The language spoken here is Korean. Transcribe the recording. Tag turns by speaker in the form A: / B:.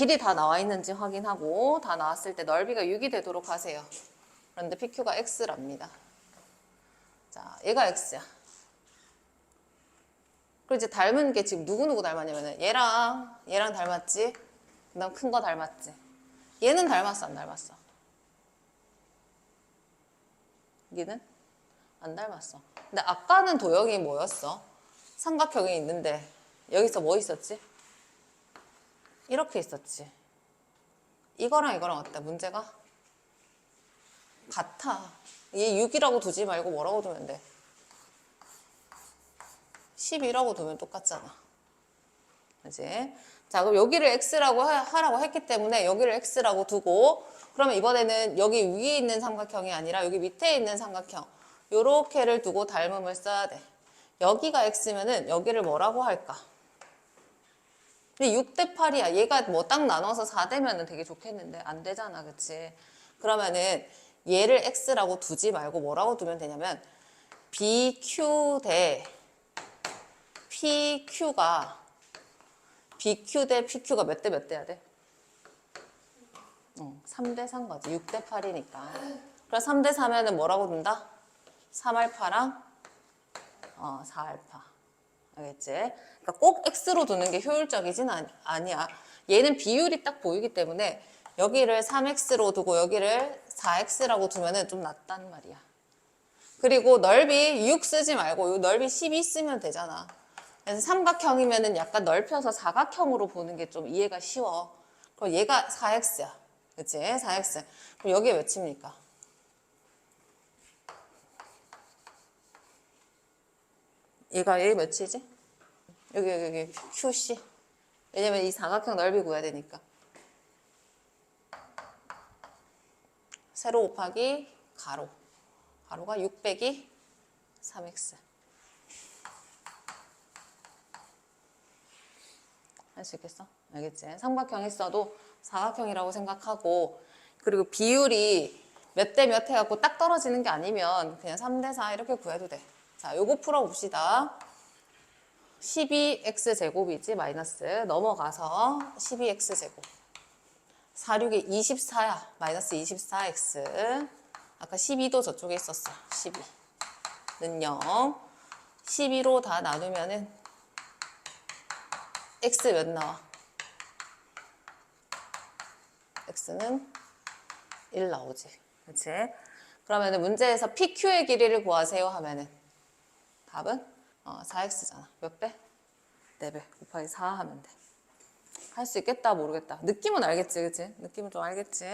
A: 길이 다 나와 있는지 확인하고 다 나왔을 때 넓이가 6이 되도록 하세요. 그런데 PQ가 X랍니다. 자, 얘가 X야. 그리고 이제 닮은 게 지금 누구누구 닮았냐면은 얘랑 얘랑 닮았지? 그 다음 큰 거 닮았지? 얘는 닮았어, 안 닮았어? 얘는? 안 닮았어. 근데 아까는 도형이 뭐였어? 삼각형이 있는데 여기서 뭐 있었지? 이렇게 있었지. 이거랑 이거랑 어때? 문제가? 같아. 얘 6이라고 두지 말고 뭐라고 두면 돼? 12라고 두면 똑같잖아. 그지? 자, 그럼 여기를 x라고 하- 하라고 했기 때문에 여기를 x라고 두고 그러면 이번에는 여기 위에 있는 삼각형이 아니라 여기 밑에 있는 삼각형 요렇게를 두고 닮음을 써야 돼. 여기가 x면은 여기를 뭐라고 할까? 근데 6대 8이야. 얘가 뭐 딱 나눠서 4대면은 되게 좋겠는데 안 되잖아. 그치? 그러면은 얘를 x라고 두지 말고 뭐라고 두면 되냐면 bq 대 PQ가 BQ 대 PQ가 몇 대 몇 대야 돼? 어, 3대 3 거지. 6대 8이니까. 그래서 3대 4면은 뭐라고 둔다? 3알파랑 어, 4알파. 알겠지? 그러니까 꼭 X로 두는 게 효율적이진 아니- 아니 야. 얘는 비율이 딱 보이기 때문에 여기를 3X로 두고 여기를 4X라고 두면은 좀 낫단 말이야. 그리고 넓이 6 쓰지 말고 요 넓이 12 쓰면 되잖아. 그래서 삼각형이면은 약간 넓혀서 사각형으로 보는 게 좀 이해가 쉬워. 그럼 얘가 4x야. 그치? 4x. 그럼 여기에 몇 칩니까? 얘가 얘 몇이지? 여기 여기 여기 QC. 왜냐면 이 사각형 넓이 구해야 되니까. 세로 곱하기 가로. 가로가 6 빼기 3x. 할 수 있겠어? 알겠지? 삼각형 있어도 사각형이라고 생각하고 그리고 비율이 몇 대 몇 해갖고 딱 떨어지는 게 아니면 그냥 3대 4 이렇게 구해도 돼. 자, 요거 풀어봅시다. 12x 제곱이지 마이너스 넘어가서 12x 제곱 4, 6에 24야 마이너스 24x 아까 12도 저쪽에 있었어 12는 0 12로 다 나누면은 x 몇 나와? x는 1 나오지. 그치? 그러면은 문제에서 PQ의 길이를 구하세요 하면은 답은 어, 4x잖아. 몇 배? 4배. 곱하기 4 하면 돼. 할 수 있겠다 모르겠다. 느낌은 알겠지, 그치? 느낌은 좀 알겠지?